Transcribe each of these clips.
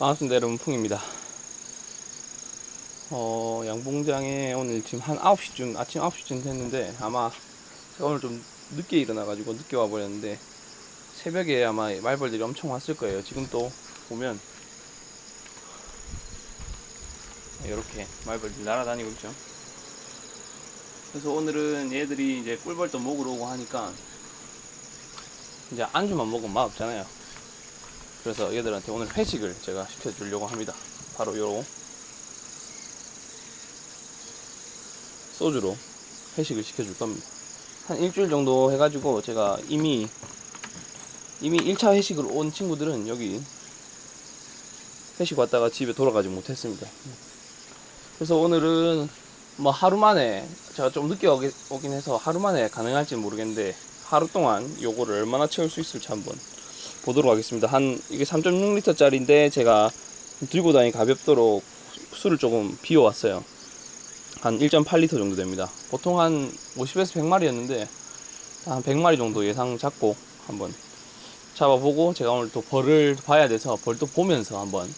반갑습니다 여러분 풍입니다. 어 양봉장에 오늘 지금 한 9시쯤 아침 9시쯤 됐는데 아마 오늘 좀 늦게 일어나 가지고 늦게 와 버렸는데 새벽에 아마 말벌들이 엄청 왔을 거예요. 지금 또 보면 이렇게 말벌들이 날아다니고 있죠. 그래서 오늘은 얘들이 이제 꿀벌도 먹으러 오고 하니까 이제 안주만 먹으면 맛없잖아요 그래서 얘들한테 오늘 회식을 제가 시켜주려고 합니다. 바로 요 소주로 회식을 시켜줄 겁니다. 한 일주일 정도 해가지고 제가 이미 이미 1차 회식을 온 친구들은 여기 회식 왔다가 집에 돌아가지 못했습니다. 그래서 오늘은 뭐 하루 만에 제가 좀 늦게 오긴 해서 하루 만에 가능할지 모르겠는데 하루 동안 요거를 얼마나 채울 수 있을지 한번 보도록 하겠습니다. 한 이게 3.6리터 짜리인데 제가 들고 다니 가볍도록 술을 조금 비워 왔어요. 한 1.8리터 정도 됩니다. 보통 한 50에서 100마리였는데 한 100마리 정도 예상 잡고 한번 잡아보고 제가 오늘 또 벌을 봐야 돼서 벌도 보면서 한번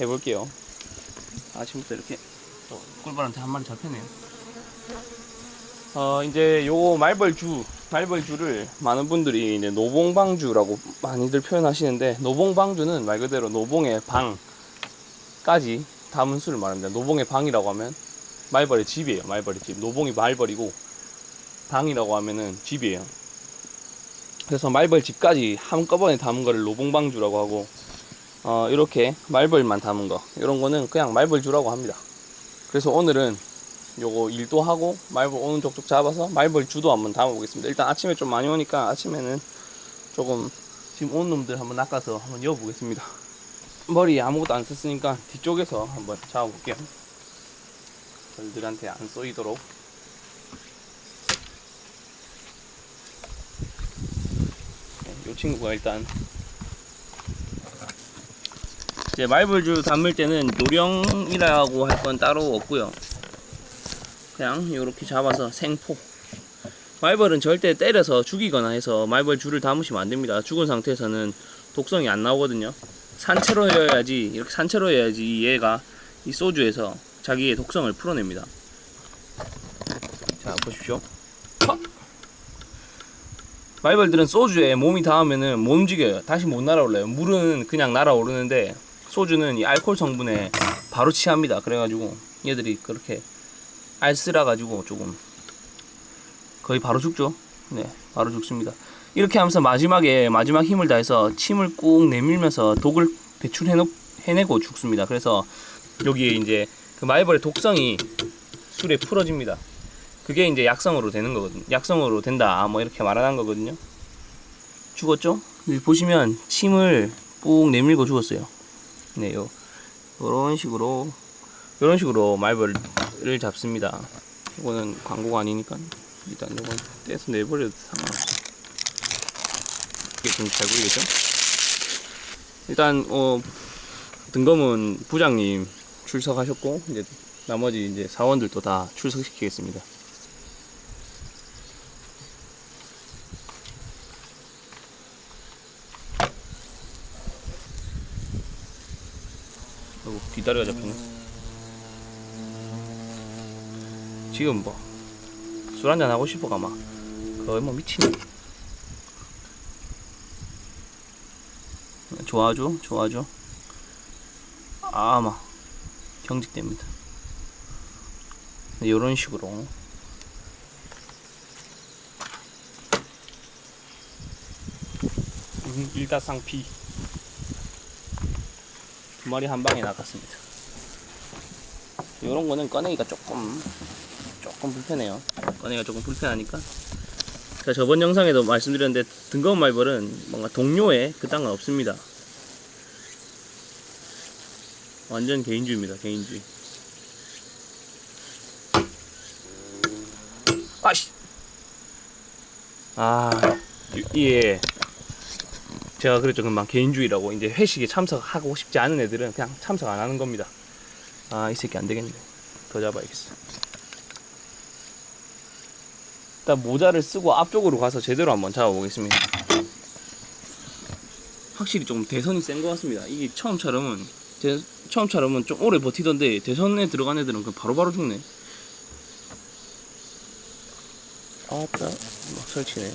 해볼게요. 아침부터 이렇게 또 꿀벌한테 한 마리 잡혔네요. 어 이제 요거 말벌주 말벌주를 많은 분들이 이제 노봉방주라고 많이들 표현하시는데 노봉방주는 말 그대로 노봉의 방까지 담은 수를 말합니다. 노봉의 방이라고 하면 말벌의 집이에요. 말벌의 집. 노봉이 말벌이고 방이라고 하면은 집이에요. 그래서 말벌 집까지 한꺼번에 담은 거를 노봉방주라고 하고 어 이렇게 말벌만 담은 거 이런 거는 그냥 말벌주라고 합니다. 그래서 오늘은 요거 일도 하고 말벌 오는 족족 잡아서 말벌 주도 한번 담아보겠습니다. 일단 아침에 좀 많이 오니까 아침에는 조금 지금 온 놈들 한번 낚아서 한번 이어보겠습니다. 머리 아무것도 안 썼으니까 뒤쪽에서 한번 잡아볼게요. 벌들한테 안 쏘이도록. 네, 요 친구가 일단 이제 말벌주 담을 때는 노령이라고 할 건 따로 없고요. 그냥 이렇게 잡아서 생포. 말벌은 절대 때려서 죽이거나 해서 말벌 줄을 담으시면 안 됩니다. 죽은 상태에서는 독성이 안 나오거든요. 산채로여야지 이렇게 산채로여야지 얘가 이 소주에서 자기의 독성을 풀어냅니다. 자 보십시오. 팍! 말벌들은 소주에 몸이 닿으면은 못 움직여요. 다시 못 날아올라요. 물은 그냥 날아오르는데 소주는 이 알코올 성분에 바로 취합니다. 그래가지고 얘들이 그렇게 알쓰라 가지고 조금 거의 바로 죽죠. 네, 바로 죽습니다. 이렇게 하면서 마지막에 마지막 힘을 다해서 침을 꾹 내밀면서 독을 배출해내 해내고 죽습니다. 그래서 여기에 이제 그 말벌의 독성이 술에 풀어집니다. 그게 이제 약성으로 되는 거거든요. 약성으로 된다. 뭐 이렇게 말하는 거거든요. 죽었죠? 여기 보시면 침을 꾹 내밀고 죽었어요. 네, 요 요런 식으로 이런 식으로 말벌 을 잡습니다. 이거는 광고가 아니니까 일단 이건 떼서 내버려도 상관없어. 이게 좀 잘 보이겠죠? 일단 어 등검은 부장님 출석하셨고 이제 나머지 이제 사원들도 다 출석시키겠습니다. 아이고 뒷다리가 잡히네. 지금 뭐 술 한잔 하고 싶어 가마. 거의 뭐 미치네 좋아하죠? 좋아하죠? 아마 경직됩니다. 이런 식으로. 음, 일다상피. 두 마리 한 방에 나갔습니다. 이런 거는 꺼내기가 조금 조금 불편해요. 꺼내기가 조금 불편하니까. 제가 저번 영상에도 말씀드렸는데 등거운 말벌은 뭔가 동료에 그딴 건 없습니다. 완전 개인주의입니다. 개인주의. 아씨. 아, 예. 제가 그랬죠. 금방 개인주의라고. 이제 회식에 참석하고 싶지 않은 애들은 그냥 참석 안 하는 겁니다. 아, 이 새끼 안 되겠네. 더 잡아야겠어. 일단 모자를 쓰고 앞쪽으로 가서 제대로 한번 잡아보겠습니다. 확실히 조금 대선이 센 것 같습니다. 이게 처음처럼은 대, 처음처럼은 좀 오래 버티던데 대선에 들어간 애들은 그냥 바로바로 죽네. 아따 막 설치네.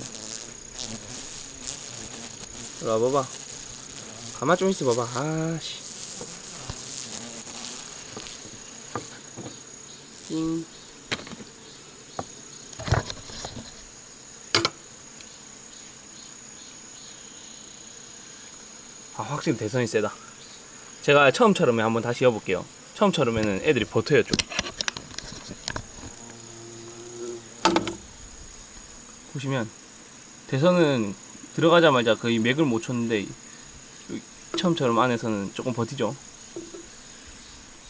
이리 와봐봐. 가만 좀 있어 봐봐. 아씨. 띵. 확실히 대선이 세다. 제가 처음처럼에 한번 다시 해볼게요. 처음처럼에는 애들이 버텨요 좀. 보시면 대선은 들어가자마자 거의 맥을 못 쳤는데 처음처럼 안에서는 조금 버티죠.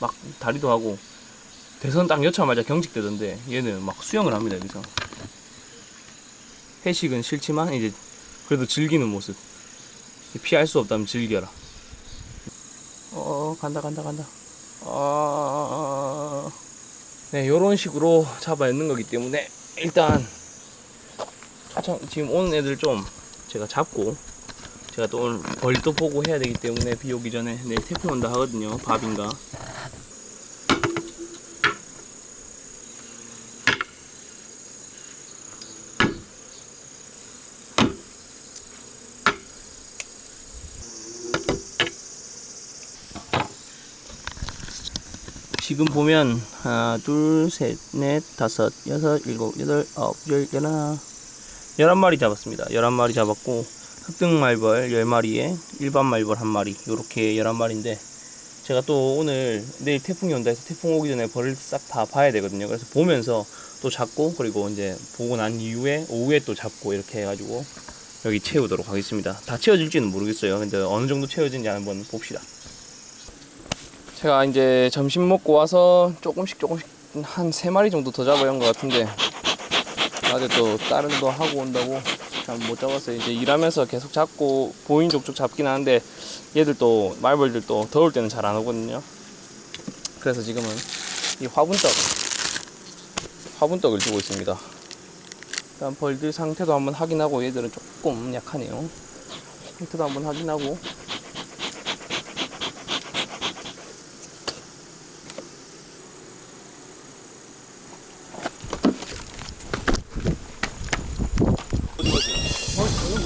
막 다리도 하고 대선 딱 여차마자 경직되던데 얘는 막 수영을 합니다 여기서. 회식은 싫지만 이제 그래도 즐기는 모습. 피할 수 없다면 즐겨라. 어 간다 간다 간다. 아, 네 요런 식으로 잡아내는 거기 때문에 일단 참, 지금 오는 애들 좀 제가 잡고 제가 또 오늘 벌도 보고 해야 되기 때문에 비 오기 전에 내일 태풍 온다 하거든요 밥인가 지금 보면 하나 둘셋넷 다섯 여섯 일곱 여덟 아홉 열 열하나 11마리 잡았습니다. 11마리 잡았고 흑등 말벌 10마리에 일반 말벌 1마리 요렇게 11마리인데 제가 또 오늘 내일 태풍이 온다 해서 태풍 오기 전에 벌을 싹 다 봐야 되거든요. 그래서 보면서 또 잡고 그리고 이제 보고 난 이후에 오후에 또 잡고 이렇게 해가지고 여기 채우도록 하겠습니다. 다 채워질지는 모르겠어요. 근데 어느 정도 채워진지 한번 봅시다. 제가 이제 점심 먹고 와서 조금씩 조금씩 한 세 마리 정도 더 잡아야 한 것 같은데 낮에 또 다른 거 하고 온다고 잘 못 잡았어요. 이제 일하면서 계속 잡고 보인 족족 잡긴 하는데 얘들도 말벌들도 더울 때는 잘 안 오거든요. 그래서 지금은 이 화분떡 화분떡을 주고 있습니다. 일단 벌들 상태도 한번 확인하고 얘들은 조금 약하네요. 상태도 한번 확인하고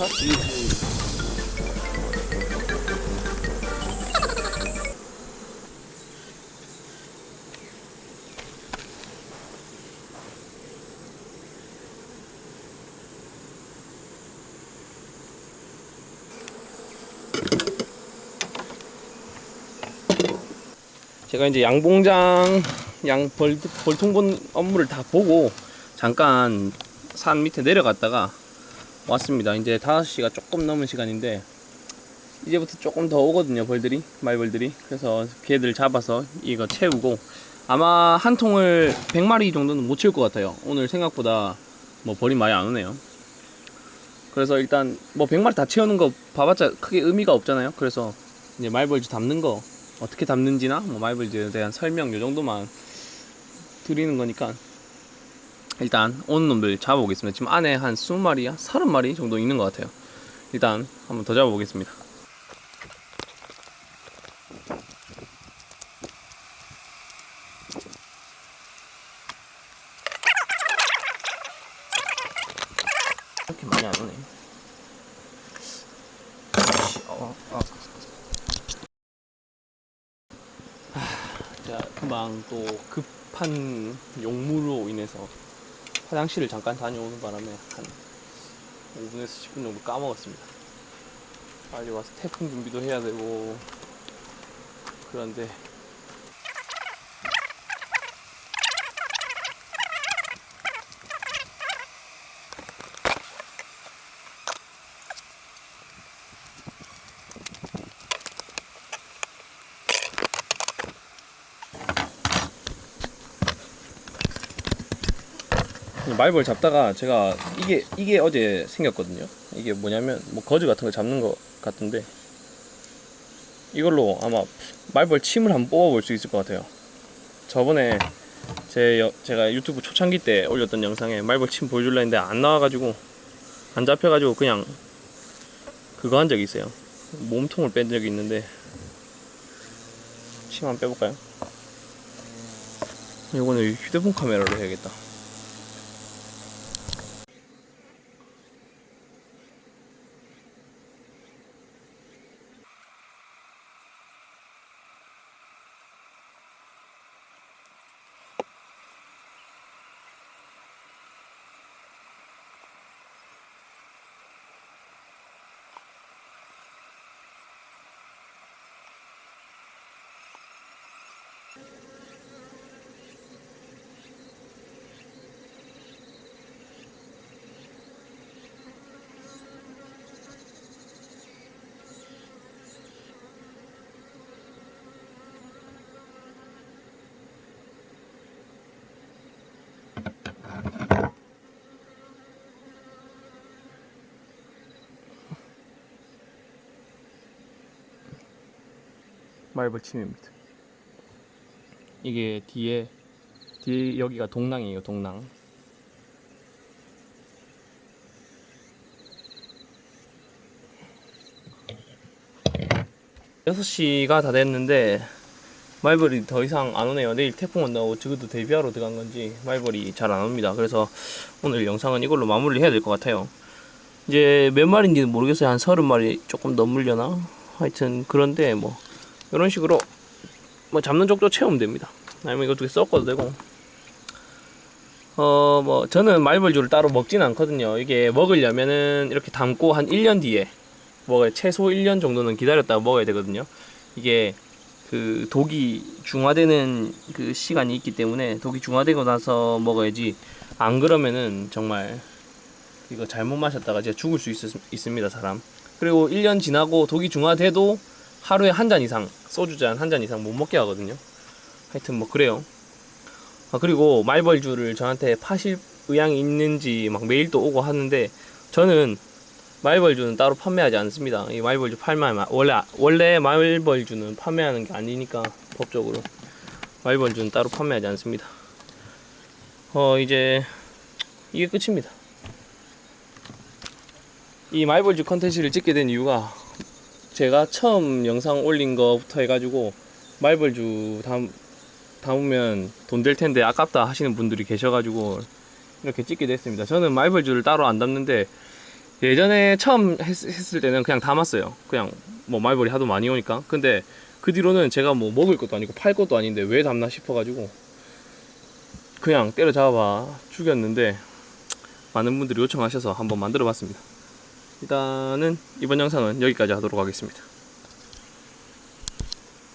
좀 봤지. 제가 이제 양봉장 양 벌, 벌통본 업무를 다 보고 잠깐 산 밑에 내려갔다가 왔습니다. 이제 5시가 조금 넘은 시간인데 이제부터 조금 더 오거든요. 벌들이 말벌들이 그래서 걔들 잡아서 이거 채우고 아마 한 통을 100마리 정도는 못 채울 것 같아요. 오늘 생각보다 뭐 벌이 많이 안 오네요. 그래서 일단 뭐 100마리 다 채우는 거 봐봤자 크게 의미가 없잖아요. 그래서 이제 말벌 담는 거 어떻게 담는지나 뭐 말벌즈에 대한 설명 요 정도만 드리는 거니까 일단 오는 놈들 잡아보겠습니다. 지금 안에 한 20마리야? 30마리 정도 있는 것 같아요. 일단 한번 더 잡아보겠습니다. 이렇게 많이 안 오네. 어, 어. 제가 금방 또 급한 용무로 인해서 화장실을 잠깐 다녀오는 바람에 한 5분에서 10분 정도 까먹었습니다. 빨리 와서 태풍 준비도 해야 되고 그런데 말벌 잡다가 제가 이게 이게 어제 생겼거든요. 이게 뭐냐면 뭐 거즈 같은 거 잡는 거 같은데 이걸로 아마 말벌 침을 한번 뽑아볼 수 있을 것 같아요. 저번에 제 여- 제가 유튜브 초창기 때 올렸던 영상에 말벌 침 보여줄라 했는데 안 나와가지고 안 잡혀가지고 그냥 그거 한 적이 있어요. 몸통을 뺀 적이 있는데 침 한번 빼볼까요? 이거는 휴대폰 카메라로 해야겠다. 말벌침입니다. 이게 뒤에 뒤에 여기가 동낭이에요. 동낭. 6시가 다 됐는데 말벌이 더 이상 안 오네요. 내일 태풍 온다고 지금도 대비하러 들어간 건지 말벌이 잘 안 옵니다. 그래서 오늘 영상은 이걸로 마무리를 해야 될 것 같아요. 이제 몇 마리인지는 모르겠어요. 한 서른 마리 조금 넘으려나? 하여튼 그런데 뭐 이런 식으로 뭐 잡는 족도 채우면 됩니다. 아니면 이거 두 개 섞어도 되고. 어, 뭐 저는 말벌주를 따로 먹진 않거든요. 이게 먹으려면은 이렇게 담고 한 1년 뒤에 먹어야 최소 1년 정도는 기다렸다가 먹어야 되거든요. 이게 그 독이 중화되는 그 시간이 있기 때문에 독이 중화되고 나서 먹어야지 안 그러면은 정말 이거 잘못 마셨다가 진짜 죽을 수 있, 있습니다 사람 그리고 1년 지나고 독이 중화돼도 하루에 한 잔 이상 소주 잔 한 잔 이상 못 먹게 하거든요. 하여튼 뭐 그래요. 아 그리고 말벌주를 저한테 파실 의향이 있는지 막 메일도 오고 하는데 저는 말벌주는 따로 판매하지 않습니다. 이 말벌주 팔면 원래 원래 말벌주는 판매하는 게 아니니까 법적으로 말벌주는 따로 판매하지 않습니다. 어 이제 이게 끝입니다. 이 말벌주 컨텐츠를 찍게 된 이유가 제가 처음 영상 올린 거부터 해가지고 말벌주 담, 담으면 돈 될 텐데 아깝다 하시는 분들이 계셔가지고 이렇게 찍게 됐습니다. 저는 말벌주를 따로 안 담는데 예전에 처음 했, 했을 때는 그냥 담았어요. 그냥 뭐 말벌이 하도 많이 오니까. 근데 그 뒤로는 제가 뭐 먹을 것도 아니고 팔 것도 아닌데 왜 담나 싶어가지고 그냥 때려잡아 죽였는데 많은 분들이 요청하셔서 한번 만들어 봤습니다. 일단은 이번 영상은 여기까지 하도록 하겠습니다.